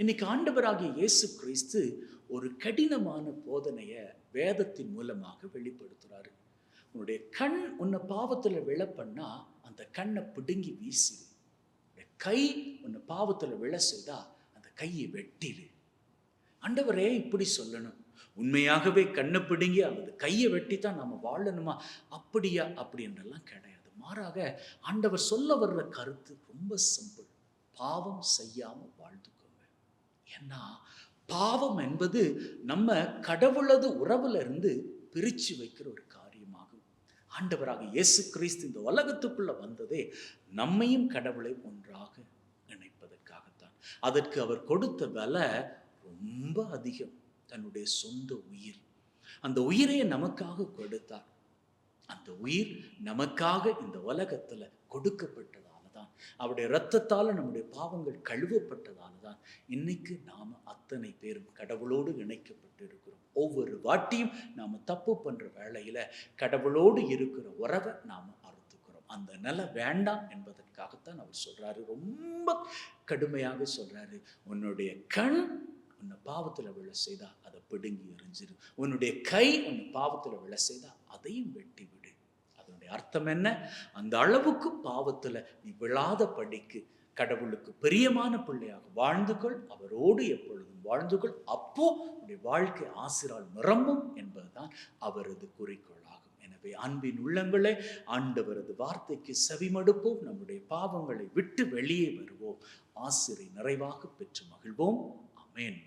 இன்னைக்கு ஆண்டவராகிய இயேசு கிறிஸ்து ஒரு கடினமான போதனையை வேதத்தின் மூலமாக வெளிப்படுத்துகிறாரு உன்னுடைய கண் உன்னை பாவத்தில் விழ பண்ணா அந்த கண்ணை பிடுங்கி வீசிடு உன்னுடைய கை உன்னை பாவத்தில் விழ செய்தா அந்த கையை வெட்டிடு ஆண்டவரே இப்படி சொல்லணும். உண்மையாகவே கண்ணை பிடுங்கி அல்லது கையை வெட்டி தான் நம்ம வாழணுமா? அப்படியா? அப்படின்றெல்லாம் கிடையாது. மாறாக ஆண்டவர் சொல்ல வர்ற கருத்து ரொம்ப சிம்பிள். பாவம் செய்யாமல் வாழ்ந்துக்கோங்க ஏன்னா பாவம் என்பது நம்ம கடவுளது உறவுல இருந்து பிரித்து வைக்கிற ஒரு காரியமாகும். ஆண்டவராக இயேசு கிறிஸ்து இந்த உலகத்துக்குள்ள வந்ததே நம்மையும் கடவுளை ஒன்றாக இணைப்பதற்காகத்தான். அதற்கு அவர் கொடுத்த விலை ரொம்ப அதிகம். தன்னுடைய சொந்த உயிர். அந்த உயிரை நமக்காக கொடுத்தார். அந்த உயிர் நமக்காக இந்த உலகத்துல கொடுக்கப்பட்டது அவருடைய ரத்தத்தால் நம்முடைய பாவங்கள் கழுவப்பட்டதால் தான் இன்னைக்கு நாம அத்தனை பேரும் கடவுளோடு இணைக்கப்பட்டு இருக்கிறோம் ஒவ்வொரு வாட்டியும் நாம தப்பு பண்ற வேளையில் கடவுளோடு இருக்கிற உறவை நாம அறுத்துக்கிறோம். அந்த நிலை வேண்டாம் என்பதற்காகத்தான் அவர் சொல்றாரு. ரொம்ப கடுமையாக சொல்றாரு. உன்னுடைய கண் உன்னை பாவத்துல விழ செய்தா அதை பிடுங்கி எறிஞ்சிரு. உன்னுடைய கை உன்னை பாவத்தில் விழ செய்தா அதையும் வெட்டி விடு. அதனுடைய அர்த்தம் என்ன? அந்த அளவுக்கு பாவத்துல நீ விழாத படிக்கு கடவுளுக்கு பிரியமான பிள்ளையாக வாழ்ந்துகொள் அவரோடு எப்பொழுதும் வாழ்ந்துகொள் அப்போ உன்னுடைய வாழ்க்கை ஆசிரால் நிரம்பும் என்பதுதான் அவரது குறிக்கோளாகும். எனவே அன்பின் உள்ளங்களே ஆண்டவரது வார்த்தைக்கு செவிமடுப்போம். நம்முடைய பாவங்களை விட்டு வெளியே வருவோம். ஆசிரை நிறைவாக பெற்று மகிழ்வோம். அமேன்